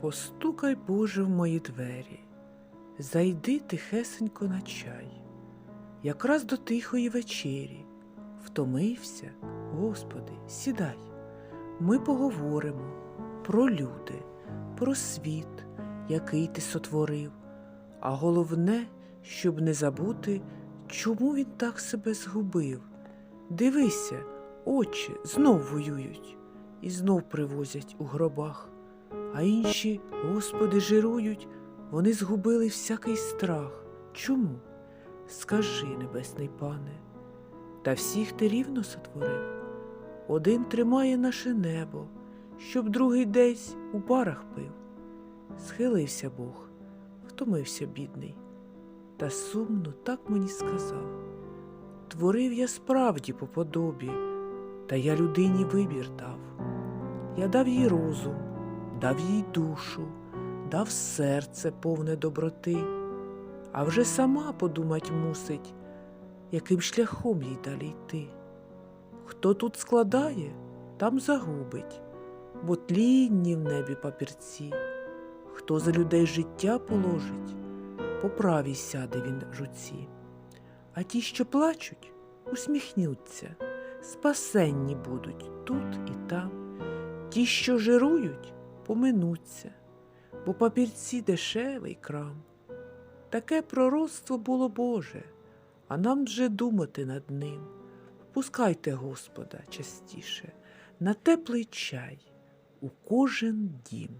Постукай, Боже, в мої двері, зайди тихесенько на чай, якраз до тихої вечері. Втомився, Господи, сідай. Ми поговоримо про люди, про світ, який ти сотворив, а головне, щоб не забути, чому він так себе згубив. Дивися, очі знов воюють і знов привозять у гробах, а інші, Господи, жирують, вони згубили всякий страх. Чому? Скажи, небесний пане, та всіх ти рівно сотворив. Один тримає наше небо, щоб другий десь у парах пив. Схилився Бог, втомився бідний, та сумно так мені сказав. Творив я справді по подобі, та я людині вибір дав. Я дав їй розум, дав їй душу, дав серце повне доброти, а вже сама подумать мусить, яким шляхом їй далі йти. Хто тут складає, там загубить, бо тлінні в небі папірці. Хто за людей життя положить, по правій сяде він в руці. А ті, що плачуть, усміхнуться, спасенні будуть тут і там. Ті, що жирують, поминуться, бо папірці дешевий крам. Таке пророцтво було Боже, а нам вже думати над ним. Пускайте Господа частіше на теплий чай у кожен дім.